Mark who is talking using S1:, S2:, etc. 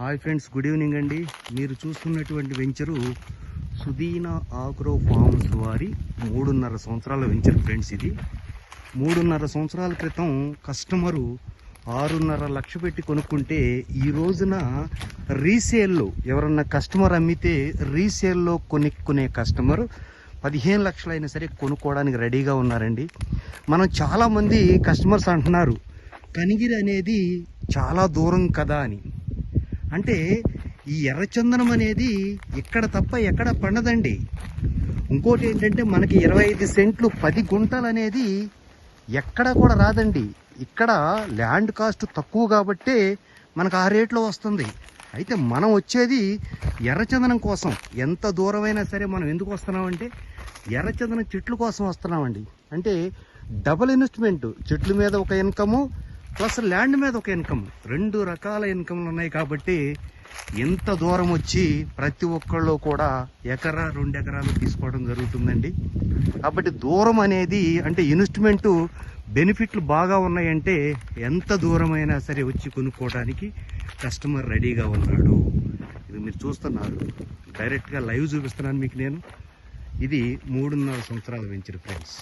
S1: Hi friends good evening అండి. మీరు చూస్తున్నటువంటి వెంచరు సుదీనా ఆగ్రో ఫార్మ్స్ వారి మూడున్నర సంవత్సరాల వెంచర్ ఫ్రెండ్స్ ఇది. మూడున్నర సంవత్సరాల క్రితం కస్టమరు ఆరున్నర లక్ష పెట్టి కొనుక్కుంటే ఈ రోజున రీసేల్లో ఎవరన్నా కస్టమర్ అమ్మితే రీసేల్లో కొనుక్కునే కస్టమర్ పదిహేను లక్షలైనా సరే కొనుక్కోవడానికి రెడీగా ఉన్నారండి. మనం చాలామంది కస్టమర్స్ అంటున్నారు కనిగిరి అనేది చాలా దూరం కదా అని. అంటే ఈ ఎర్రచందనం అనేది ఇక్కడ తప్ప ఎక్కడ పండదండి. ఇంకోటి ఏంటంటే మనకి ఇరవై ఐదు సెంట్లు పది గుంటలు అనేది ఎక్కడ కూడా రాదండి. ఇక్కడ ల్యాండ్ కాస్ట్ తక్కువ కాబట్టే మనకు ఆ రేట్లో వస్తుంది. అయితే మనం వచ్చేది ఎర్రచందనం కోసం. ఎంత దూరమైనా సరే మనం ఎందుకు వస్తున్నామంటే ఎర్రచందనం చెట్ల కోసం వస్తున్నామండి. అంటే డబుల్ ఇన్వెస్ట్మెంట్. చెట్ల మీద ఒక ఇన్కము ప్లస్ ల్యాండ్ మీద ఒక ఇన్కమ్. రెండు రకాల ఇన్కమ్లు ఉన్నాయి కాబట్టి ఎంత దూరం వచ్చి ప్రతి ఒక్కళ్ళు కూడా ఎకరా రెండు ఎకరాలు తీసుకోవడం జరుగుతుందండి. కాబట్టి దూరం అనేది అంటే ఇన్వెస్ట్మెంట్ బెనిఫిట్లు బాగా ఉన్నాయంటే ఎంత దూరమైనా సరే వచ్చి కొనుక్కోవడానికి కస్టమర్ రెడీగా ఉన్నాడు. ఇది మీరు చూస్తున్నారు. డైరెక్ట్గా లైవ్ చూపిస్తున్నాను మీకు నేను. ఇది మూడున్నర సంవత్సరాల వెంచర్ ఫ్రెండ్స్.